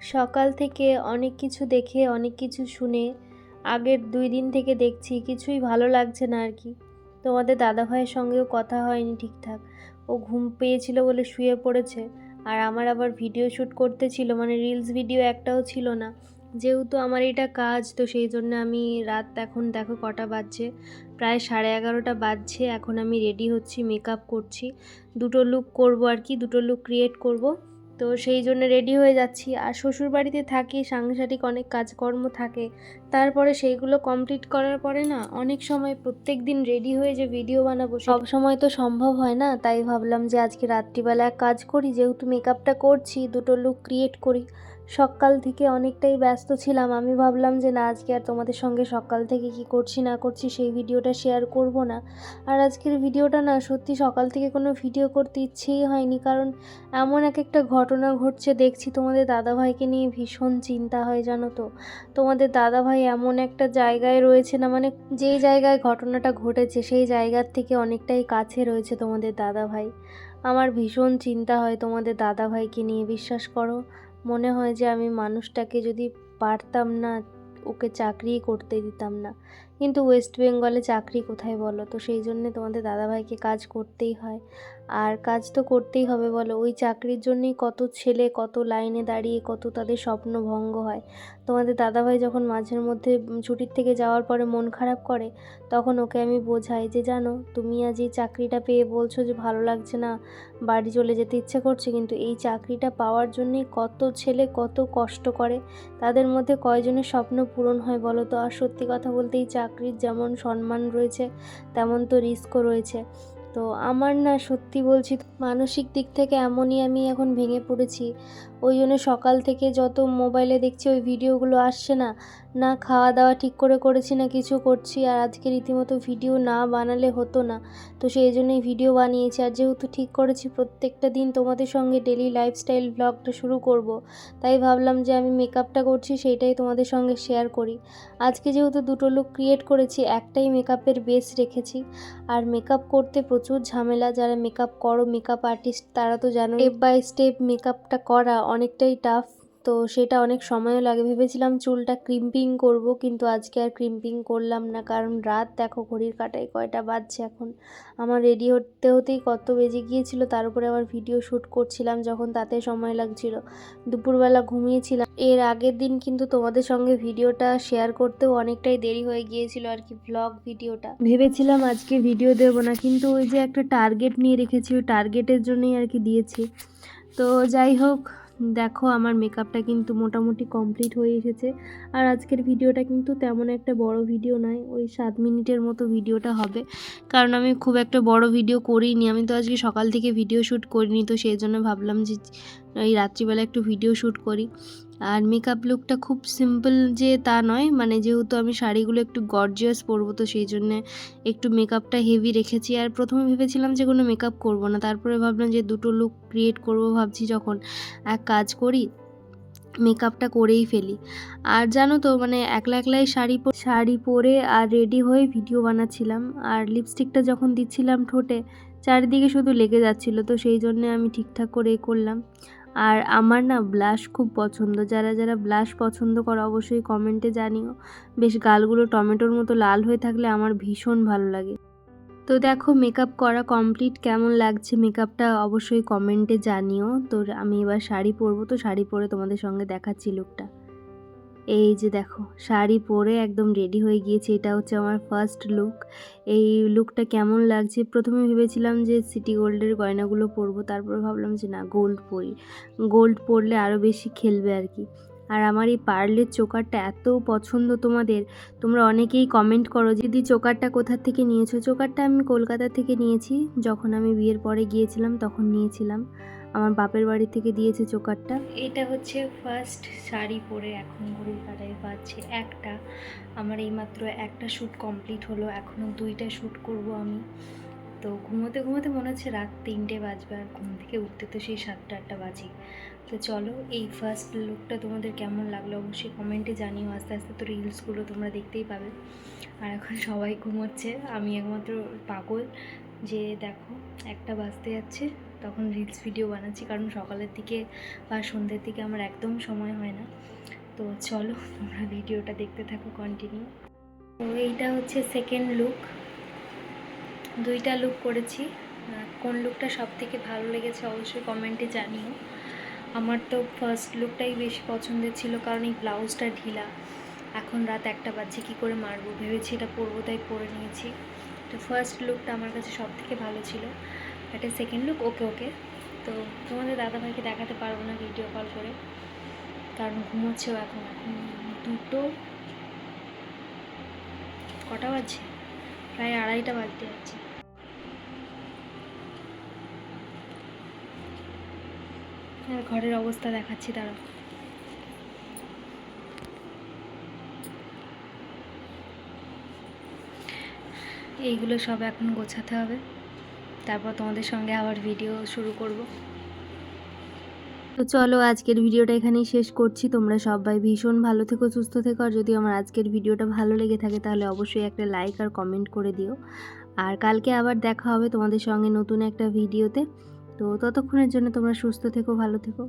সকাল থেকে অনেক কিছু দেখে, অনেক কিছু শুনে, আগের দুই দিন থেকে দেখছি কিছুই ভালো লাগছে না আর কি। তোমাদের দাদাভাইয়ের সঙ্গেও কথা হয়নি ঠিকঠাক। ও ঘুম পেয়েছিল বলে শুয়ে পড়েছে। আর আমার আবার ভিডিও শ্যুট করতে ছিল মানে রিলস ভিডিও একটাও ছিল না। যেহেতু আমার এটা কাজ, তো সেই জন্য আমি রাত এখন দেখো কটা বাজছে। প্রায় সাড়ে এগারোটা বাজছে, এখন আমি রেডি হচ্ছি মেকআপ করছি। দুটো লুক করব আর কি, দুটো লুক ক্রিয়েট করব। তো সেই জন্য রেডি হয়ে যাচ্ছি। আর শ্বশুর বাড়িতে থাকি, সাংসারিক অনেক কাজকর্ম থাকে। তারপরে সেইগুলো কমপ্লিট করার পরে না, অনেক সময় প্রত্যেক দিন রেডি হয়ে যে ভিডিও বানাবো, সব সময় তো সম্ভব হয় না। তাই ভাবলাম যে আজকে রাত্রিবেলা কাজ করি, যেহেতু মেকআপটা করছি, দুটো লুক ক্রিয়েট করি। সকাল থেকে অনেকটাই ব্যস্ত ছিলাম। আমি ভাবলাম যে, না, আজকে আর তোমাদের সঙ্গে সকাল থেকে কি করছি, না করছি, সেই ভিডিওটা শেয়ার করব না। আর আজকের ভিডিওটা না, সত্যি সকাল থেকে কোনো ভিডিও করতে ইচ্ছেই হয়নি। কারণ এমন এক একটা ঘটনা ঘটছে, দেখছি তোমাদের দাদাভাইকে নিয়ে ভীষণ চিন্তা হয়, জানো তো। তোমাদের দাদাভাই এমন একটা জায়গায় রয়েছে না মানে যেই জায়গায় ঘটনাটা ঘটেছে, সেই জায়গার থেকে অনেকটাই কাছে রয়েছে তোমাদের দাদাভাই। আমার ভীষণ চিন্তা হয় তোমাদের দাদাভাইকে নিয়ে, বিশ্বাস করো। মনে হয় যে আমি মানুষটাকে যদি পারতাম না ওকে চাকরিই করতে দিতাম না। কিন্তু ওয়েস্ট বেঙ্গলে চাকরি কোথায় বলো? তো সেই জন্যে তোমাদের দাদাভাইকে কাজ করতেই হয়। আর কাজ তো করতেই হবে বলো। ওই চাকরির জন্যই কত ছেলে, কত লাইনে দাঁড়িয়ে কত তাদের স্বপ্ন ভঙ্গ হয়। তোমাদের দাদাভাই যখন মাঝের মধ্যে ছুটির থেকে যাওয়ার পরে মন খারাপ করে, তখন ওকে আমি বোঝাই যে, জানো, তুমি আজ এই চাকরিটা পেয়ে বলছো যে, ভালো লাগছে না, বাড়ি চলে যেতে ইচ্ছে করছে, কিন্তু এই চাকরিটা পাওয়ার জন্যই কত ছেলে কত কষ্ট করে। তাদের মধ্যে কয়জনের স্বপ্ন পূরণ হয় বলো তো? আর সত্যি কথা বলতে এই চাকরির যেমন সম্মান রয়েছে, তেমন তো রিস্কও রয়েছে। তো আমার না সত্যি বলছি, মানসিক দিক থেকে এমনই আমি এখন ভেঙে পড়েছি। ওই জন্য সকাল থেকে যত মোবাইলে দেখছি ওই ভিডিওগুলো আসছে না না খাওয়া দাওয়া ঠিক করে করেছি, না কিছু করছি, আর আজকে রীতিমতো ভিডিও না বানালে হতো না। তো সেই জন্যই ভিডিও বানিয়েছি, আর যেহেতু ঠিক করেছি, প্রত্যেকটা দিন তোমাদের সঙ্গে ডেলি লাইফস্টাইল ব্লগটা শুরু করব। তাই ভাবলাম যে আমি মেকআপটা করছি, সেইটাই তোমাদের সঙ্গে শেয়ার করি। আজকে যেহেতু দুটো লুক ক্রিয়েট করেছি, একটাই মেকআপের বেস রেখেছি। আর মেকআপ করতে প্রচুর ঝামেলা, যারা মেকআপ করো মেকআপ আর্টিস্ট তারা তো জানো স্টেপ বাই স্টেপ মেকআপটা করা অনেকটাই টাফ তো সেটা অনেক সময়ও লাগে। ভেবেছিলাম চুলটা ক্রিম্পিং করব, কিন্তু আজকে আর ক্রিম্পিং করলাম না, কারণ রাত দেখো ঘড়ির কাটায় কয়টা বাজছে এখন। আমার রেডি হতে হতেই কত বেজে গিয়েছিল, তার উপরে আবার ভিডিও শ্যুট করছিলাম যখন তাতে সময় লাগছিল। দুপুরবেলা ঘুমিয়েছিলাম। এর আগের দিন কিন্তু তোমাদের সঙ্গে ভিডিওটা শেয়ার করতেও অনেকটাই দেরি হয়ে গিয়েছিল আর কি ব্লগ ভিডিওটা। ভেবেছিলাম আজকে ভিডিও দেব না, কিন্তু ওই যে একটা টার্গেট নিয়ে রেখেছি, ওই টার্গেটের জন্যই আর কি দিয়েছি। তো যাই হোক দেখো আমার মেকআপটা কিন্তু মোটামুটি কমপ্লিট হয়ে এসেছে। আর আজকের ভিডিওটা কিন্তু তেমন একটা বড় ভিডিও নয়, ওই সাত মিনিটের মতো ভিডিওটা হবে। কারণ আমি খুব একটা বড় ভিডিও করিনি, আমি তো আজকে সকাল থেকে ভিডিও শ্যুট করিনি, তো সেই জন্য ভাবলাম যে এই রাত্রিবেলা একটু ভিডিও শ্যুট করি। আর মেকআপ লুকটা খুব সিম্পল যে তা নয়। মানে যেহেতু আমি শাড়িগুলো একটু গর্জিয়াস পরবো, তো সেই জন্যে একটু মেকআপটা হেভি রেখেছি। আর প্রথমে ভেবেছিলাম যে কোনো মেকআপ করব না। তারপরে ভাবলাম যে দুটো লুক ক্রিয়েট করব ভাবছি যখন এক কাজ করি মেকআপটা করেই ফেলি। আর জানো তো মানে একলা একলাই শাড়ি শাড়ি পরে আর রেডি হয়ে ভিডিও বানাচ্ছিলাম। আর লিপস্টিকটা যখন দিচ্ছিলাম ঠোঁটে, চারিদিকে শুধু লেগে যাচ্ছিল, তো সেই জন্যে আমি ঠিকঠাক করে করলাম। আর আমার না ব্লাশ খুব পছন্দ। যারা যারা ব্লাশ পছন্দ করো অবশ্যই কমেন্টে জানিও। বেশ গালগুলো টমেটোর মতো লাল হয়ে থাকলে আমার ভীষণ ভালো লাগে। তো দেখো মেকআপ করা কমপ্লিট কেমন লাগছে মেকআপটা অবশ্যই কমেন্টে জানিও। তো আমি এবার শাড়ি পরবো। তো শাড়ি পরে তোমাদের সঙ্গে দেখাচ্ছি লুকটা এই যে দেখো, শাড়ি পরে একদম রেডি হয়ে গিয়েছে, এটা হচ্ছে আমার ফার্স্ট লুক এই লুকটা কেমন লাগছে? প্রথমে ভেবেছিলাম যে সিটি গোল্ডের গয়নাগুলো পরবো, তারপরে ভাবলাম যে না গোল্ড পরি। গোল্ড পরলে আরও বেশি খেলবে আর কি। আর আমার এই পার্লের চোকারটা এত পছন্দ তোমাদের, তোমরা অনেকেই কমেন্ট করো যদি চোকারটা কোথা থেকে নিয়েছো? চোকারটা আমি কলকাতা থেকে নিয়েছি, যখন আমি বিয়ের পরে গিয়েছিলাম তখন নিয়েছিলাম। আমার বাপের বাড়ি থেকে দিয়েছে চোকারটা। এটা হচ্ছে ফার্স্ট শাড়ি পরে এখন ঘড়ির কাটায় বাজছে একটা। আমার এইমাত্র একটা শ্যুট কমপ্লিট হলো এখনও দুইটা শ্যুট করব আমি। তো ঘুমোতে ঘুমোতে মনে হচ্ছে রাত তিনটে বাজবে, আর ঘুম থেকে উঠতে তো সেই সাতটা আটটা বাজে তো চলো, এই ফার্স্ট লুকটা তোমাদের কেমন লাগল অবশ্যই কমেন্টে জানিও। আস্তে আস্তে তো রিলসগুলো তোমরা দেখতেই পাবে। আর এখন সবাই ঘুমোচ্ছে। আমি একমাত্র পাগল যে দেখো, একটা বাজতে যাচ্ছে, তখন রিলস ভিডিও বানাচ্ছি। কারণ সকালের দিকে বা সন্ধ্যের দিকে আমার একদম সময় হয় না। তো চলো, তোমরা ভিডিওটা দেখতে থাকো কন্টিনিউ তো এইটা হচ্ছে সেকেন্ড লুক দুইটা লুক করেছি। কোন লুকটা সব থেকে ভালো লেগেছে অবশ্যই কমেন্টে জানিও। আমার তো ফার্স্ট লুকটাই বেশি পছন্দের ছিল কারণ এই ব্লাউজটা ঢিলা। এখন রাত একটা বাজছে, কী করে মারবো? ভেবেছি এটা পরবো, তাই পরে নিয়েছি। তো ফার্স্ট লুকটা আমার কাছে সব থেকে ভালো ছিল। একটা সেকেন্ড লুক ওকে ওকে তো তোমাদের দাদাভাইকে দেখাতে পারব না ভিডিও কল করে। কারণ ঘুমোচ্ছেও এখন। এখন দুটো কটা বাজছে? প্রায় আড়াইটা বাজতে যাচ্ছে। আর ঘরের অবস্থা দেখাচ্ছি তারা এইগুলো সব এখন গোছাতে হবে। তারপর তোমাদের সঙ্গে আবার ভিডিও শুরু করব। তো চলো, আজকের ভিডিওটা এখানেই শেষ করছি। তোমরা সবাই ভীষণ ভালো থেকো, সুস্থ থেকো। আর যদি আমার আজকের ভিডিওটা ভালো লেগে থাকে, তাহলে অবশ্যই একটা লাইক আর কমেন্ট করে দিও। আর কালকে আবার দেখা হবে তোমাদের সঙ্গে নতুন একটা ভিডিওতে তো ততক্ষণের জন্য তোমরা সুস্থ থেকো ভালো থেকো।